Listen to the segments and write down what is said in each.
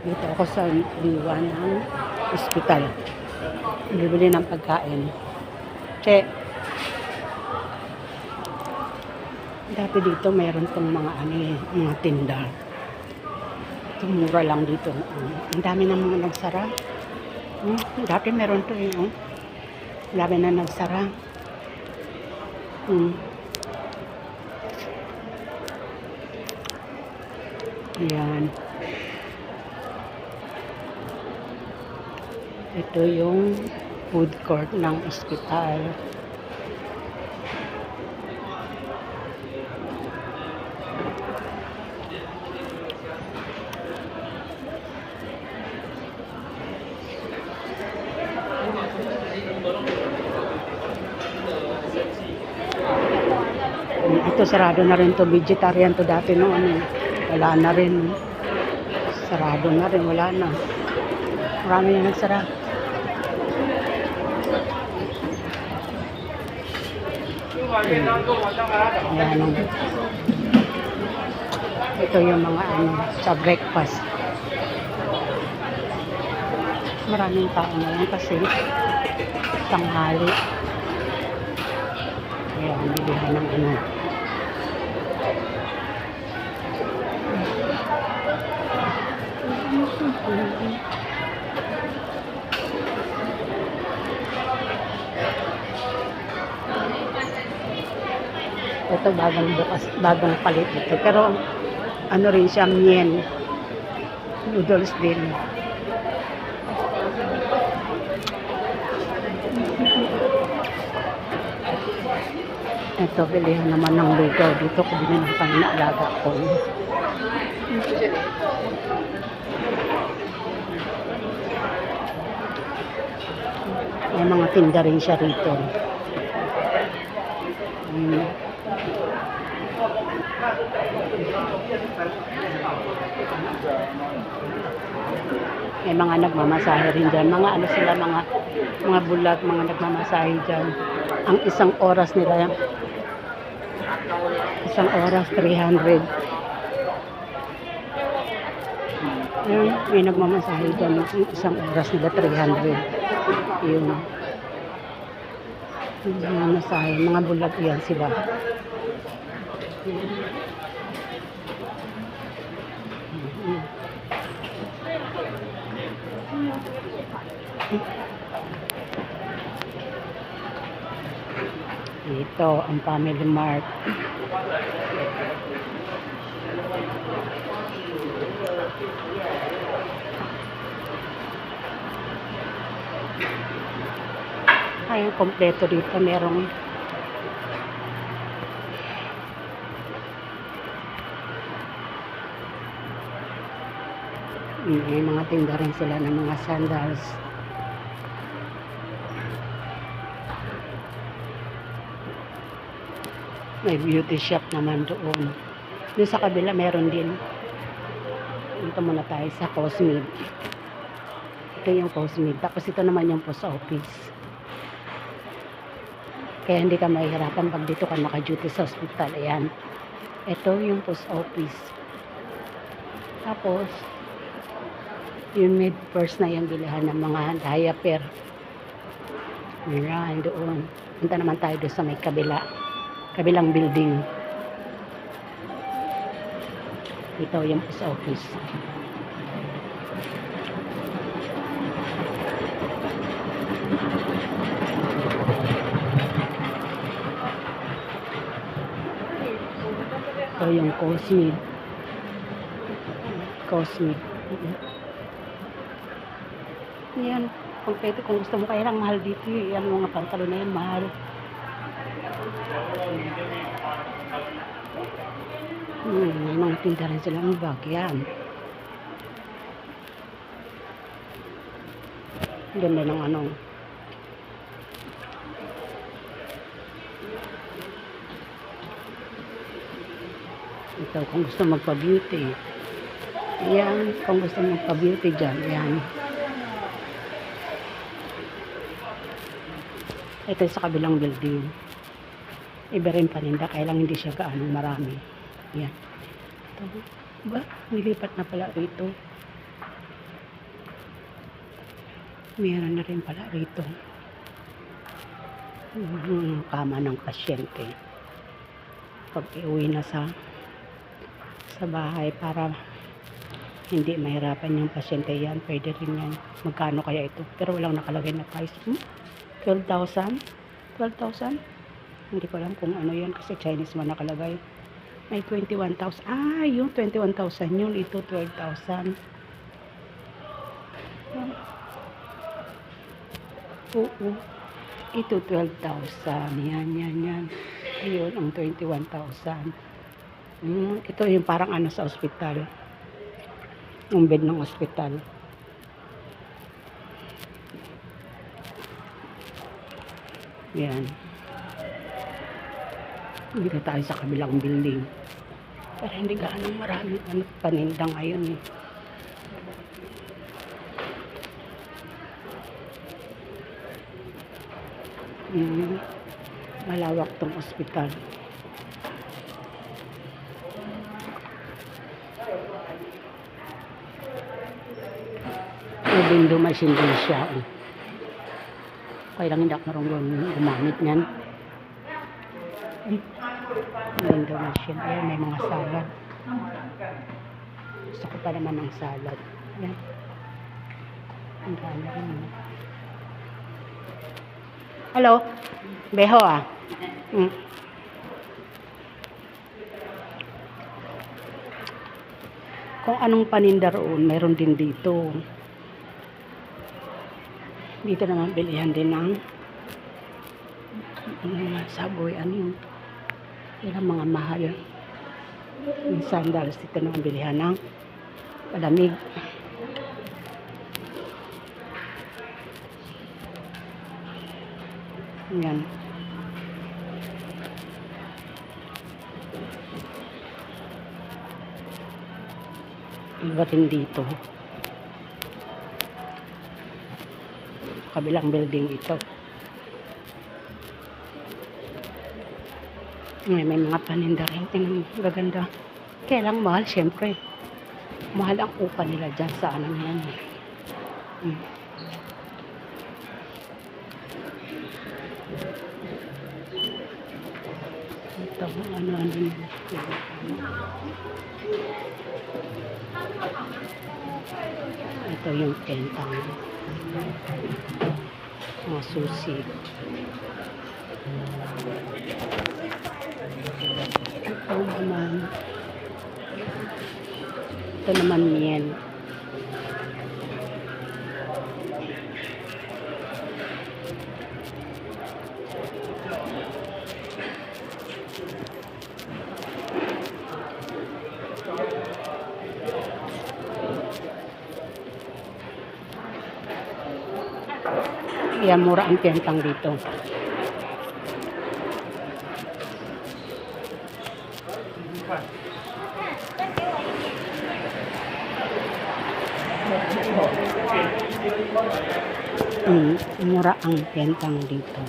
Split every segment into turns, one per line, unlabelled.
Dito ako sa liwan ng ospital. Bibili ng pagkain. Che. Dati dito mayroon tong mga ano eh, mga tinda. Ito mura lang dito. Ang dami ng mga nagsara. Hmm, dati meron to eh. Oh. Dami na nagsara. Hmm. Ayan. Ito yung food court ng ospital. Ito sarado na rin to vegetarian to dati noon eh. Wala na rin. Sarado na rin, wala na. Marami na nagsara. Ayan. Ito yung mga ano, sa breakfast. Maraming tao ngayon kasi tanghali. Ayan, bilihan ng ano. Ito bagong bukas, bagong palit ito. Pero ano rin siya, mien. Noodles din. Ito, bilihan naman ng lugaw. Dito ko din ang panginaalaga ko. May mga tinda rin siya rito. Mm. May mga nagmamasahe rin dyan. Mga ano sila, mga mga bulag, mga nagmamasahe dyan. Ang isang oras nila, isang oras, 300. Yun, may nagmamasahe dyan. Ang isang oras nila, 300. Yun. Yung mga bulag yan sila. Ito, ang Family Mart. Ay, kompleto dito. Merong may mga tinda rin sila ng mga sandals. May beauty shop naman doon. Doon sa kabila meron din. Dito muna tayo sa Cosmid. Ito yung Cosmid. Tapos ito naman yung post office. Kaya hindi ka mahihirapan pag dito ka naka-duty sa hospital. Ayan. Ito yung post office. Tapos, yung mid first na yung bilihan ng mga diaper. Ayan, doon. Punta naman tayo doon sa may kabila. Kabilang building. Ito yung post office. Ito yung Cosmid. Cosmid. Yan. Kompleto kung gusto mo kaya lang mahal dito. Yan mga pantalon na yan, mahal. Hmm, may mga tinda rin silang bag. Yan. Ganda ng ano. Ito, kung gusto magpa-beauty. Yan, kung gusto magpa-beauty dyan, yan. Ito sa kabilang building. Iba rin paninda, kaya lang hindi siya gaano marami. Yan. Ito, ba? Nilipat na pala rito. Meron na rin pala rito. Yung kama ng pasyente. Pag iuwi na sa sa bahay para hindi mahirapan yung pasyente yan. Pwede rin yan. Magkano kaya ito? Pero walang nakalagay na price. Hmm? 12,000? 12,000? Hindi ko alam kung ano yan kasi Chinese man nakalagay. May 21,000. Ah, yung 21,000 yun. Ito 12,000. Oo. Ito 12,000. Yan, yan, yan. Ayun, ang 21,000. Mm, ito yung parang ano sa ospital. Yung bed ng ospital. Yan. Dito tayo sa kabilang building. Pero hindi gaano marami ano, paninda ngayon eh. Mm, malawak tong ospital. May window machine din siya. eh. Kaya lang hindi ako marunong gumamit niyan. Ay, window machine. Ayan, may mga salad. Gusto ko pa naman ng salad. Ayan. Ang rin. eh. Hello? Beho ah. Mm. Kung anong paninda roon, meron din dito. Dito naman bilihan din ng ano nga, saboy, ano yun ang mga mahal. Yung sandals, dito naman bilihan ng palamig. Yan. Iba rin dito. Kabilang building ito. May, may mga paninda rin. Tingnan mo, gaganda. Kaya mahal, syempre. Mahal ang upa nila dyan sa ano na yan. eh. Mm. Ito, ano, ano, nila. Ito yung tentang mga susi. Ito naman. Ito naman miel. Yan, mura ang tentang dito. Mm, mura ang tentang dito.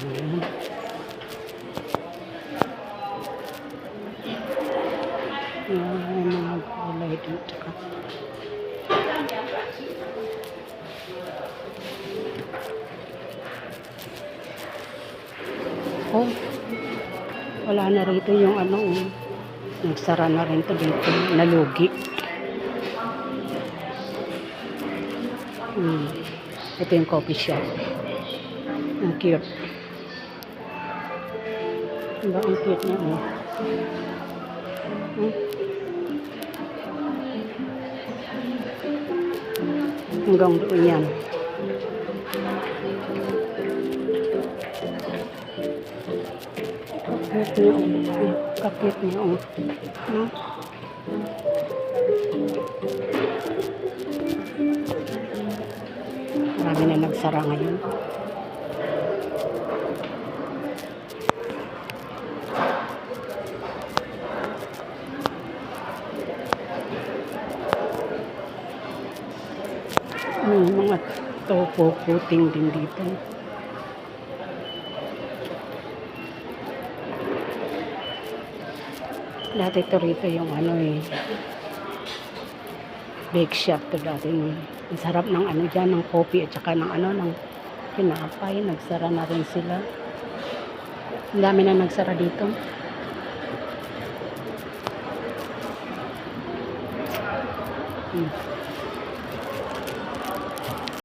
Yan, may mga gulay dito. Oh, wala na rito yung ano, oh. nagsara na rin to dito, nalugi. Hmm. Ito yung coffee shop. Ang cute. Diba, ang cute niya, oh. Hmm. Hanggang doon yan. Cute niya, oh. Kakit niya, oh. Hmm? Marami na nagsara ngayon. May mga topo puting din dito. Dati to rito yung ano eh. Bake shop to dati. Ang sarap ng ano dyan, ng coffee at saka ng ano, ng kinapay. Nagsara na rin sila. Ang dami na nagsara dito.